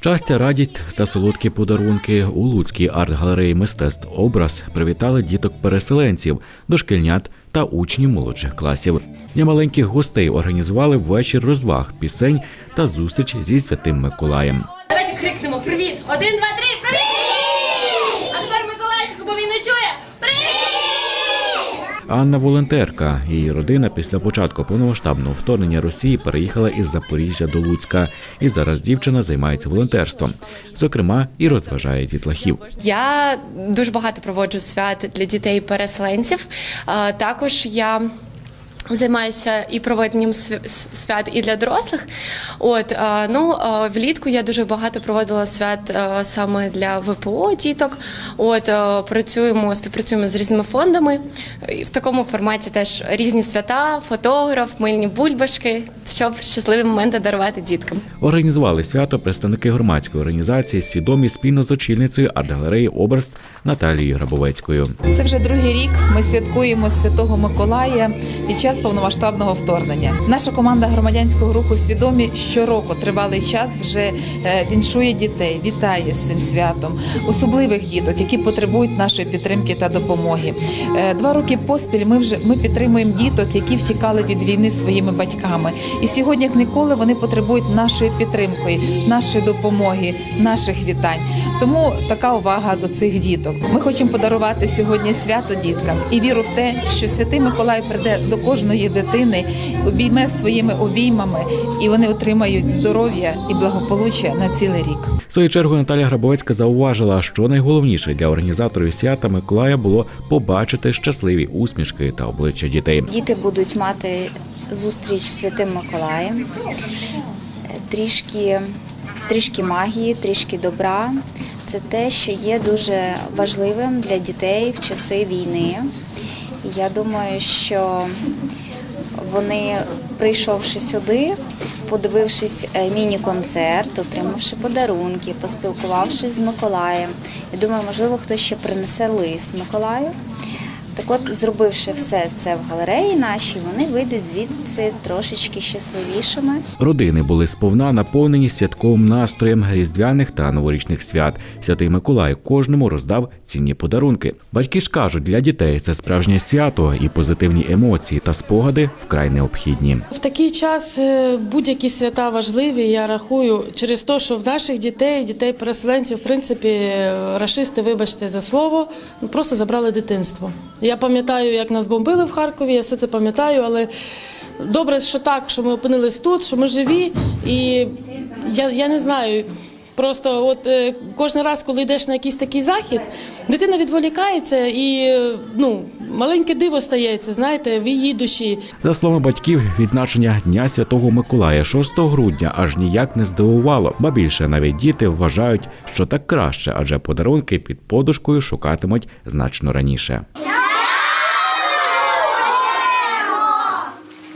Щастя, радість та солодкі подарунки у Луцькій арт-галереї мистецтв образ привітали діток-переселенців, дошкільнят та учнів молодших класів. Для маленьких гостей організували вечір розваг, пісень та зустріч зі святим Миколаєм. Давайте крикнемо Привіт! Один, два, три! Привіт! Анна волонтерка. Її родина після початку повномасштабного вторгнення Росії переїхала із Запоріжжя до Луцька. І зараз дівчина займається волонтерством, зокрема, і розважає дітлахів. Я дуже багато проводжу свят для дітей-переселенців. Також я. Займаюся і проведенням свят і для дорослих. От ну влітку я дуже багато проводила свят саме для ВПО діток. От працюємо, співпрацюємо з різними фондами. І в такому форматі теж різні свята, фотограф, мильні бульбашки, щоб щасливі моменти дарувати діткам. Організували свято представники громадської організації свідомі спільно з очільницею арт-галереї образ Наталією Грабовецькою. Це вже другий рік. Ми святкуємо Святого Миколая під час повномасштабного вторгнення. Наша команда громадянського руху свідомі щороку тривалий час вже е, віншує дітей, вітає з цим святом, особливих діток, які потребують нашої підтримки та допомоги. Е, Два роки поспіль ми вже ми підтримуємо діток, які втікали від війни своїми батьками. І сьогодні, як ніколи, вони потребують нашої підтримки, нашої допомоги, наших вітань. Тому така увага до цих діток. Ми хочемо подарувати сьогодні свято діткам і віру в те, що святий Миколай прийде до кожної дитини, обійме своїми обіймами, і вони отримають здоров'я і благополуччя на цілий рік. В свою чергу Наталя Грабовецька зауважила, що найголовніше для організаторів свята Миколая було побачити щасливі усмішки та обличчя дітей. Діти будуть мати зустріч з Святим Миколаєм, трішки, трішки магії, трішки добра. Це те, що є дуже важливим для дітей в часи війни. Я думаю, що вони, прийшовши сюди, подивившись е, міні-концерт, отримавши подарунки, поспілкувавшись з Миколаєм. Я думаю, можливо, хтось ще принесе лист Миколаю. Так от, зробивши все це в галереї нашій, вони вийдуть звідси трошечки щасливішими. Родини були сповна наповнені святковим настроєм різдвяних та новорічних свят. Святий Миколай кожному роздав цінні подарунки. Батьки ж кажуть, для дітей це справжнє свято і позитивні емоції та спогади вкрай необхідні. В такий час е, будь-які свята важливі. Я рахую через те, що в наших дітей, дітей переселенців, в принципі, е, рашисти, вибачте за слово, ну, просто забрали дитинство. Я пам'ятаю, як нас бомбили в Харкові, я все це пам'ятаю, але добре, що так, що ми опинились тут, що ми живі, і я, я не знаю. Просто от е, кожен раз, коли йдеш на якийсь такий захід, дитина відволікається і е, ну, маленьке диво стається, знаєте, в її душі. За словами батьків, відзначення Дня Святого Миколая 6 грудня аж ніяк не здивувало, ба більше навіть діти вважають, що так краще, адже подарунки під подушкою шукатимуть значно раніше.